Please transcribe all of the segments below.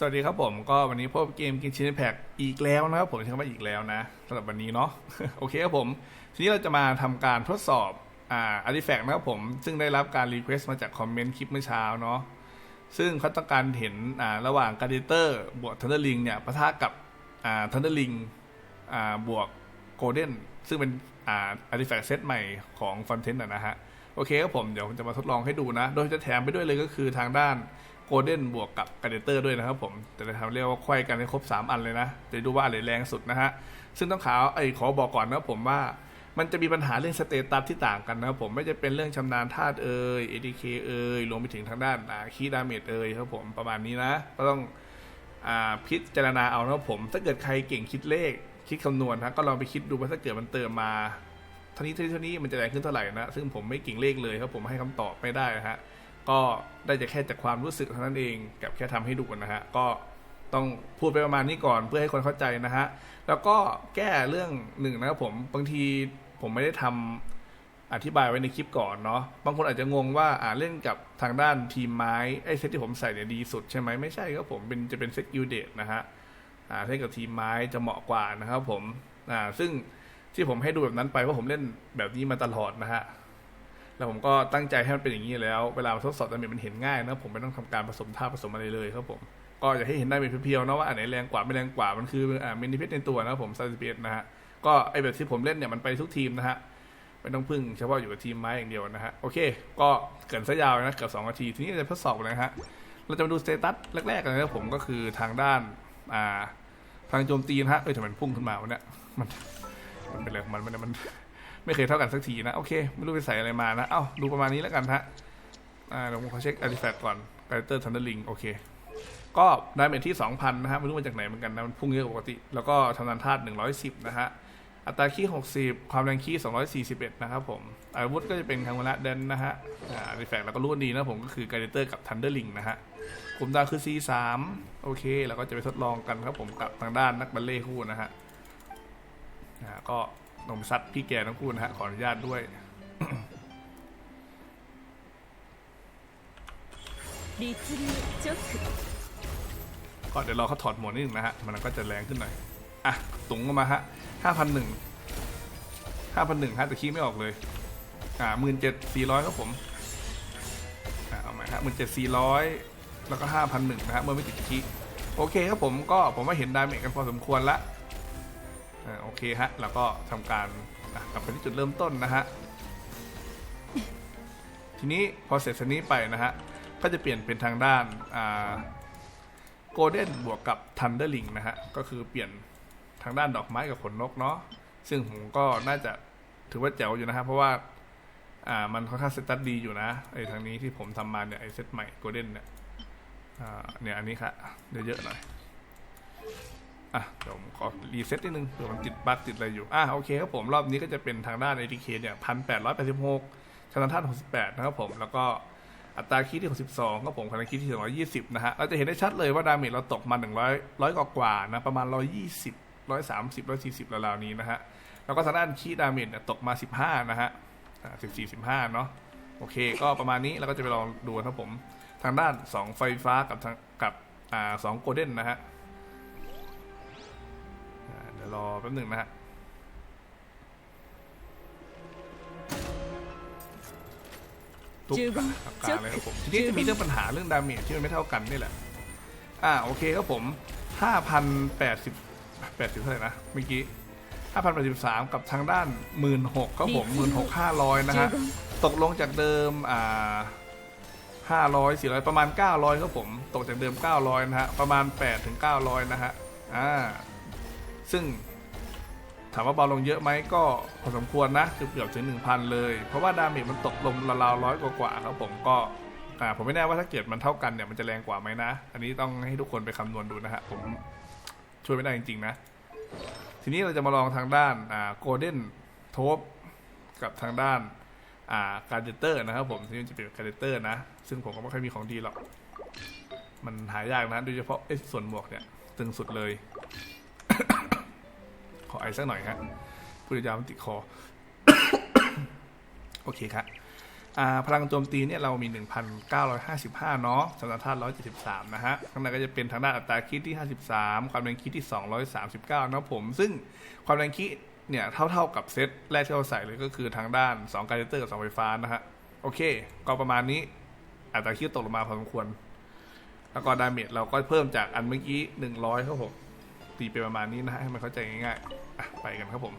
สวัสดีครับผมก็วันนี้พบกับเกมกินชินแพ็กอีกแล้วนะครับผมใช้คำว่าอีกแล้วนะสำหรับวันนี้เนาะโอเคครับผมทีนี้เราจะมาทำการทดสอบอ่าอาร์ติแฟกต์นะครับผมซึ่งได้รับการรีเควสต์มาจากคอมเมนต์คลิปเมื่อเช้าเนาะซึ่งเขาต้องการเห็นอ่าระหว่างการ์ดิเตอร์บวกทันเดอร์ลิงเนี่ยปะทะกับอ่าทันเดอร์ลิงอ่าบวกโกลเด้นซึ่งเป็นอ่าอาร์ติแฟกต์เซตใหม่ของฟอนเทนต์นะฮะ โอเคครับผมเดี๋ยวผมจะมาทดลองให้ดูนะ โดยจะแถมไปด้วยเลยก็คือทางด้านโกลเด้นบวกกับการ์เดเตอร์ด้วยนะครับผมแต่จะทำเรียกว่าควายกันให้ครบ 3 อันเลยนะจะดูว่าอะไรแรงสุดนะฮะซึ่งต้องขาวไอ้ขอบอกก่อนนะครับผมว่ามันจะมีปัญหาเรื่องสเตตัสที่ต่างกันนะครับผมไม่จะเป็นเรื่องชำนาญธาตุเอ่ย ADK เอ่ยรวมไปถึงทางด้านคีดาเมจเอ่ยครับผมประมาณนี้นะ ก็ต้องอ่าพิจารณาเอานะครับผม ถ้าเกิดใครเก่งคิดเลขคิดคำนวณนะก็ลองไปคิดดูว่าถ้าเกิดมันเติมมา ท่านี้เท่านี้เท่านี้มันจะแรงขึ้นเท่าไหร่นะ ซึ่งผมไม่เก่งเลขเลยครับผมให้คำตอบไม่ได้นะฮะก็ได้จะแค่จากความรู้สึกเท่านั้นเองกับแค่ทำให้ดูนะฮะก็ต้องพูดไปประมาณนี้ก่อนเพื่อให้คนเข้าใจนะฮะแล้วก็แก้เรื่องหนึ่งนะครับผมบางทีผมไม่ได้ทำอธิบายไว้ในคลิปก่อนเนาะบางคนอาจจะงงว่าอ่าเล่นกับทางด้านทีมไม้ไอ้เซตที่ผมใส่เนี่ยดีสุดใช่ไหมไม่ใช่ครับผมเป็นจะเป็นเซตยูเดตนะฮะอ่าเล่นกับทีมไม้จะเหมาะกว่านะครับผมอ่าซึ่ง ที่ผมให้ดูแบบนั้นไปเพราะผมเล่นแบบนี้มาตลอดนะฮะแล้วผมก็ตั้งใจให้มันเป็นอย่างนี้แล้ว เวลาทดสอบดาเมจมันเห็นง่ายนะผมไม่ต้องทำการผสมท่าผสมอะไรเลยครับผมก็อยากให้เห็นได้เป็นเพียวๆนะว่าอันไหนแรงกว่าไม่แรงกว่ามันคืออ่ามินิเพชในตัวนะผมซาซิเบนะฮะก็ไอแบบที่ผมเล่นเนี่ยมันไปทุกทีมนะฮะไม่ต้องพึ่งเฉพาะอยู่กับทีมไม้อย่างเดียวนะฮะโอเค ก็เกินซะยาวนะเกือบสองนาทีทีนี้จะทดสอบเลยนะฮะเราจะมาดูสเตตัสแรกๆกันนะครับผมก็คือทางด้านอ่าทางโจมตีนะฮะเอ้ยทำไมมันพุ่งขึ้นมาวะเนี่ยมัน มันเป็นอะไรของมันมันมัน ไม่เคยเท่ากันสักทีนะ โอเค ไม่รู้ไปใส่อะไรมานะ เอ้า ดูประมาณนี้แล้วกันฮะอ่าเดี๋ยวผมขอเช็คอาร์ติแฟกต์ก่อนการ์เตอร์ทันเดอร์ลิงโอเค ก็ดาเมจที่ 2,000 นะฮะไม่รู้มาจากไหนเหมือนกันนะ มันพุ่งเยอะกว่าปกติ แล้วก็ทำนานธาตุ110 นะฮะอัตราคี60 ความแรงคี241 นะครับผม อาวุธก็จะเป็นคังวระเดนนะฮะอ่าอาร์ติแฟกต์แล้วก็รู้กันดีนะผมก็คือการ์เตอร์กับทันเดอร์ลิงนะฮะกลุ่มดาวคือ C3 โอเค แล้วก็จะไปทดลองกันครับผมกับทางด้านนักบัลเล่คู่นะฮะ นะก็นมซัดพี่แกทั้งคู่นะฮะขออนุญาตด้วยก็เดี๋ยวรอเขาถอดหมวนนิดนึงนะฮะ มันก็จะแรงขึ้นหน่อย อะตุงออกมาฮะห้าพันหนึ่งห้าพันหนึ่งฮะแต่ขี้ไม่ออกเลย อ่าหมื่นเจ็ดสี่ร้อยครับผม อ่าเอาใหม่ฮะหมื่นเจ็ดสี่ร้อยแล้วก็ห้าพันหนึ่งนะฮะเมื่อไม่ติดขี้โอเคครับผมก็ผมว่าเห็นดาเมจกันพอสมควรละ อ่าโอเคฮะแล้วก็ทำการอะกลับไปที่จุดเริ่มต้นนะฮะทีนี้พอเสร็จสนี้ไปนะฮะก็จะเปลี่ยนเป็นทางด้านอ่าโกลเด้นบวกกับทันเดอร์ลิงนะฮะก็คือเปลี่ยนทางด้านดอกไม้กับขนนกเนาะซึ่งผมก็น่าจะถือว่าแจ๋วอยู่นะครับเพราะว่าอ่ามันค่อนข้างเซตตัสดีอยู่นะไอ้ทางนี้ที่ผมทำมาเนี่ยไอ้เซตใหม่โกลเด้นเนี่ยอ่าเนี่ยอันนี้ค่ะเยวเยอะๆหน่อย อะเดี๋ยวผมขอรีเซ็ตนิดนึงเผื่อมันติดบั๊กติดอะไรอยู่ อะโอเคครับผมรอบนี้ก็จะเป็นทางด้าน ATK เนี่ยพันแปดร้อยแปดสิบหกชนะท่านหกสิบแปดนะครับผม แล้วก็อัตราคีย์ที่หกสิบสองก็ผมคะแนนคีย์ที่สองร้อยยี่สิบนะฮะ เราจะเห็นได้ชัดเลยว่าดาเมจเราตกมาหนึ่งร้อยร้อยกว่านะ ประมาณร้อยยี่สิบร้อยสามสิบร้อยสี่สิบราวๆนี้นะฮะ แล้วก็ทางด้านคีย์ดาเมจเนี่ยตกมาสิบห้านะฮะอ่าสิบสี่สิบห้าเนาะ โอเค ก็ประมาณนี้เราก็จะไปลองดูครับผม ทางด้านสองไฟฟ้ากับทางกับอ่าสองโกลเด้นนะฮะ เดี๋ยวรอแป๊บหนึ่งนะฮะทุกอาการเลยครับผมทีนี้จะมีเรื่องปัญหาเรื่องดาเมจที่มันไม่เท่ากันนี่แหละ อ่าโอเคครับผมห้าพันแปดสิบแปดสิบเท่าไหร่นะเมื่อกี้ห้าพันแปดสิบสามกับทางด้านหมื่นหกครับผมหมื่นหกห้าร้อยนะฮะตกลงจากเดิมอ่าห้าร้อยสี่ร้อยประมาณเก้าร้อยครับผม ตกจากเดิมเก้าร้อยนะฮะประมาณแปดถึงเก้าร้อยนะฮะอ่า ซึ่งถามว่าเบาลงเยอะไหมก็พอสมควรนะคือเกือบถึงหนึ่งพันเลย เพราะว่าดาเมจมันตกลงราวๆร้อยกว่าๆครับผมก็อ่าผมไม่แน่ว่าถ้าเกิดมันเท่ากันเนี่ยมันจะแรงกว่าไหมนะ อันนี้ต้องให้ทุกคนไปคำนวณดูนะฮะผมช่วยไม่ได้จริงๆนะ ทีนี้เราจะมาลองทางด้านอ่าโกลเด้นโทบกับทางด้านอ่าการเดเตอร์นะครับผมที่จะเป็นการเดเตอร์นะ ซึ่งผมก็ไม่ค่อยมีของดีหรอก มันหายากนะโดยเฉพาะไอ้ส่วนหมวกเนี่ยตึงสุดเลย ขอไอสักหน่อยครับพูดยาวมันติดคอ โอเคครับพลังโจมตีเนี่ยเรามี 1,955 เนาะสำหรับธาตุ173 นะฮะ ข้างในก็จะเป็นทางด้านอัตราคิดที่ 53 ความแรงคิดที่ 239นะผม ซึ่งความแรงคิดเนี่ยเท่าๆกับเซตแรกที่เราใส่เลยก็คือทางด้าน 2 การเตอร์กับ 2 ไฟฟ้านะฮะ โอเค ก็ประมาณนี้ อัตราคิดตกลงมาพอสมควร แล้วก็ดาเมจเราก็เพิ่มจากอันเมื่อกี้ 100ครับผม ตีไปประมาณนี้นะฮะให้มันเข้าใจง่ายๆไปกันครับผม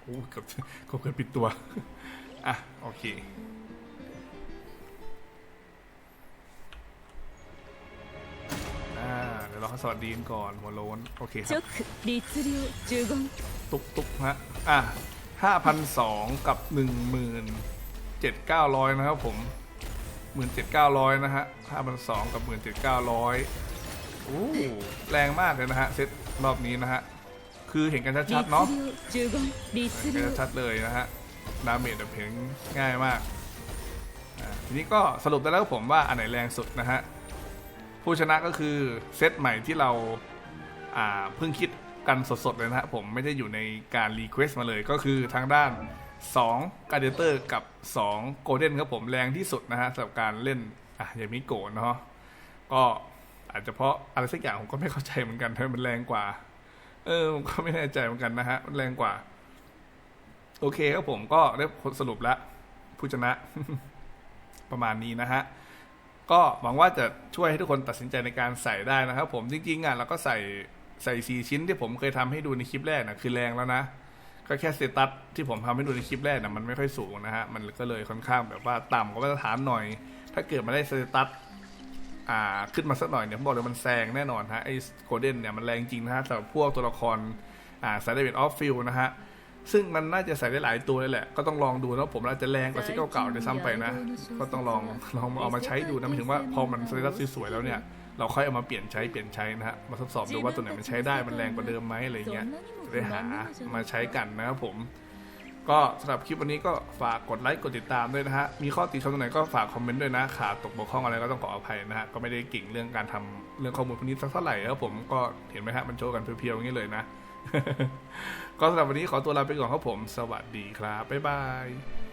โอ้เกือบเกือบปิดตัว อะ โอเคเดี๋ยวเราสวัสดีก่อนหัวโล้นโอเคครับตุ๊กตุ๊กฮะอะห้าพันสองกับหนึ่งหมื่นเจ็ดเก้าร้อยนะครับผมหมื่นเจ็ดเก้าร้อยนะฮะห้าพันสองกับหมื่นเจ็ดเก้าร้อย อู้แรงมากเลยนะฮะเซตรอบนี้นะฮะ คือเห็นกันชัดๆเนาะเห็นกันชัดเลยนะฮะ ดาเมจแบบเห็นง่ายมาก ทีนี้ก็สรุปได้แล้วผมว่าอันไหนแรงสุดนะฮะ ผู้ชนะก็คือเซตใหม่ที่เราเพิ่งคิดกันสดๆเลยนะฮะ ผมไม่ได้อยู่ในการรีเควสต์มาเลยก็คือทางด้าน2กาเดเตอร์กับ2โกลเด้นครับผมแรงที่สุดนะฮะสำหรับการเล่นอะยามีโกนเนาะก็ อาจจะเพราะอะไรสักอย่างผมก็ไม่เข้าใจเหมือนกันทำไมมันแรงกว่า เออผมก็ไม่แน่ใจเหมือนกันนะฮะ มันแรงกว่า โอเคครับผมก็ได้ผลสรุปแล้วผู้ชนะ ประมาณนี้นะฮะก็หวังว่าจะช่วยให้ทุกคนตัดสินใจในการใส่ได้นะครับ ผมจริงๆอะเราก็ใส่ใส่สี่ชิ้นที่ผมเคยทำให้ดูในคลิปแรกนะคือแรงแล้วนะ ก็แค่สเตตัสที่ผมทำให้ดูในคลิปแรกนะมันไม่ค่อยสูงนะฮะ มันก็เลยค่อนข้างแบบว่าต่ำกว่ามาตรฐานหน่อย ถ้าเกิดมาได้สเตตัส อ่าขึ้นมาสักหน่อยเนี่ยผมบอกเลยมันแซงแน่นอนฮะไอ้โกลเด้นเนี่ยมันแรงจริงนะฮะสำหรับพวกตัวละครอ่าสายเดวิดออฟฟิลนะฮะซึ่งมันน่าจะใส่ได้หลายตัวเลยแหละ ก็ต้องลองดูนะผมอาจจะแรงกว่าที่เก่าๆด้วยซ้ำไปนะ ก็ต้องลองลองเอามาใช้ดูนะหมายถึงว่าพอมันสเตตัสสวยๆแล้วเนี่ย เราค่อยเอามาเปลี่ยนใช้เปลี่ยนใช้นะฮะ มาทดสอบดูว่าตัวไหนมันใช้ได้มันแรงกว่าเดิมไหมอะไรเงี้ยจะได้หามาใช้กันนะครับผม ก็สำหรับคลิปวันนี้ก็ฝากกดไลค์กดติดตามด้วยนะฮะ มีข้อติชมตรงไหนก็ฝากคอมเมนต์ด้วยนะขาดตกบกพร่องอะไรก็ต้องขออภัยนะฮะ ก็ไม่ได้เก่งเรื่องการทำเรื่องข้อมูลพวกนี้สักเท่าไหร่ครับผมก็เห็นไหมฮะมันโชว์กันเพียวๆอย่างนี้เลยนะ ก็สำหรับวันนี้ขอตัวลาไปก่อนครับผม สวัสดีครับบ๊ายบาย